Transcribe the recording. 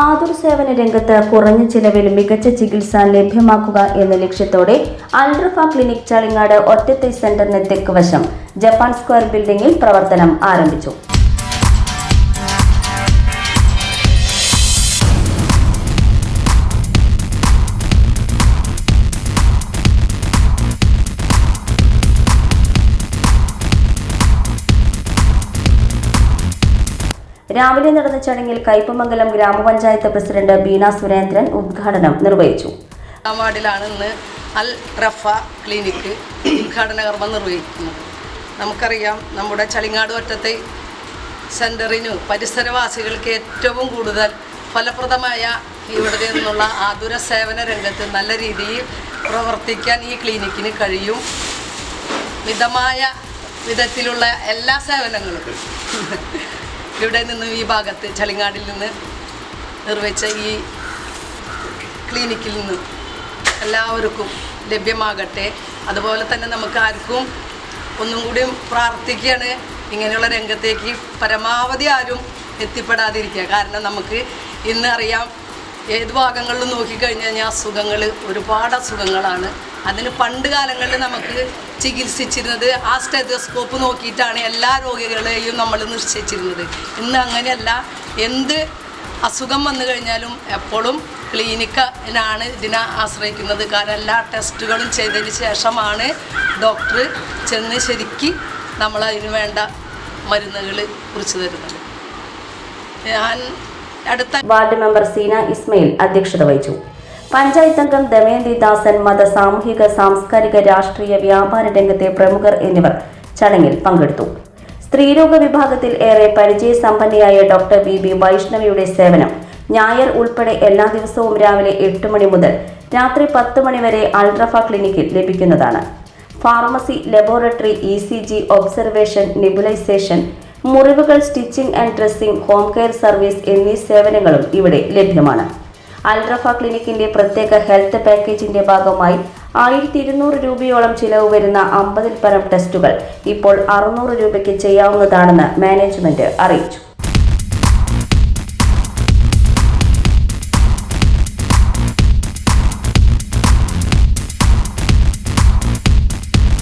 ആതുർ സേവന രംഗത്ത് കുറഞ്ഞ ചിലവിൽ മികച്ച ചികിത്സ ലഭ്യമാക്കുക എന്ന ലക്ഷ്യത്തോടെ അൾട്രഫ ക്ലിനിക് ചളിങ്ങാട് ഒറ്റത്തൈ സെന്ററിന് തെക്ക് വശം ജപ്പാൻ സ്ക്വയർ ബിൽഡിംഗിൽ പ്രവർത്തനം ആരംഭിച്ചു. രാവിലെ നടന്ന ചടങ്ങിൽ കയ്പമംഗലം ഗ്രാമപഞ്ചായത്ത് പ്രസിഡന്റ് ബീന സുരേന്ദ്രൻ ഉദ്ഘാടനം നിർവഹിച്ചു. വാർഡിലാണ് ഇന്ന് അൽ റഫ ക്ലിനിക്ക് ഉദ്ഘാടന കർമ്മം നിർവഹിക്കുന്നത്. നമുക്കറിയാം നമ്മുടെ ചളിങ്ങാട് ഒറ്റത്തെ സെന്ററിനു പരിസരവാസികൾക്ക് ഏറ്റവും കൂടുതൽ ഫലപ്രദമായ ഇവിടെ നിന്നുള്ള ആതുര സേവന രംഗത്ത് നല്ല രീതിയിൽ പ്രവർത്തിക്കാൻ ഈ ക്ലിനിക്കിന് കഴിയും. മിതമായ വിധത്തിലുള്ള എല്ലാ സേവനങ്ങളും. ഇവിടെ നിന്ന് ഈ ഭാഗത്ത് ചളിങ്ങാടിൽ നിന്ന് നിർവഹിച്ച ഈ ക്ലിനിക്കിൽ നിന്ന് എല്ലാവർക്കും ലഭ്യമാകട്ടെ. അതുപോലെ തന്നെ നമുക്ക് ആർക്കും ഒന്നും കൂടി പ്രാർത്ഥിക്കുകയാണ്. ഇങ്ങനെയുള്ള രംഗത്തേക്ക് പരമാവധി ആരും എത്തിപ്പെടാതിരിക്കുക. കാരണം നമുക്ക് ഇന്ന് അറിയാം ഏത് ഭാഗങ്ങളിലും നോക്കിക്കഴിഞ്ഞ് കഴിഞ്ഞാൽ അസുഖങ്ങൾ ഒരുപാട് അസുഖങ്ങളാണ്. അതിന് പണ്ട് കാലങ്ങളിൽ നമുക്ക് ചികിത്സിച്ചിരുന്നത് ആ സ്റ്റെതോസ്കോപ്പ് നോക്കിയിട്ടാണ് എല്ലാ രോഗികളെയും നമ്മൾ നിശ്ചയിച്ചിരുന്നത്. ഇന്ന് അങ്ങനെയല്ല. എന്ത് അസുഖം വന്നു കഴിഞ്ഞാലും എപ്പോഴും ക്ലിനിക്കിനാണ് ഇതിനെ ആശ്രയിക്കുന്നത്. കാരണം എല്ലാ ടെസ്റ്റുകളും ചെയ്തതിന് ശേഷമാണ് ഡോക്ടർ ചെന്ന് ശരിക്ക് നമ്മൾ അതിന് വേണ്ട മരുന്നുകൾ കുറിച്ച് തരുന്നത്. ഞാൻ അടുത്ത വാർഡ് മെമ്പർ സീന ഇസ്മയിൽ അധ്യക്ഷത വഹിച്ചു. പഞ്ചായത്ത് അംഗം ദമയന്തി ദാസൻ മത സാമൂഹിക സാംസ്കാരിക രാഷ്ട്രീയ വ്യാപാര രംഗത്തെ പ്രമുഖർ എന്നിവർ ചടങ്ങിൽ പങ്കെടുത്തു. സ്ത്രീരോഗ വിഭാഗത്തിൽ ഏറെ പരിചയസമ്പന്നയായ ഡോക്ടർ ബി ബി വൈഷ്ണവിയുടെ സേവനം ഞായർ ഉൾപ്പെടെ എല്ലാ ദിവസവും രാവിലെ എട്ട് മണി മുതൽ രാത്രി പത്ത് മണി വരെ അൾട്രഫ ക്ലിനിക്കിൽ ലഭിക്കുന്നതാണ്. Pharmacy laboratory E C G observation nebulization മുറിവുകൾ stitching and dressing home care service എന്നീ സേവനങ്ങളും ഇവിടെ ലഭ്യമാണ്. അൽറഫ ക്ലിനിക്കിന്റെ പ്രത്യേക ഹെൽത്ത് പാക്കേജിന്റെ ഭാഗമായി ആയിരത്തി ഇരുന്നൂറ് രൂപയോളം ചിലവ് വരുന്ന അമ്പതിൽ പരം ടെസ്റ്റുകൾ ഇപ്പോൾ അറുന്നൂറ് രൂപയ്ക്ക് ചെയ്യാവുന്നതാണെന്ന് മാനേജ്മെന്റ് അറിയിച്ചു.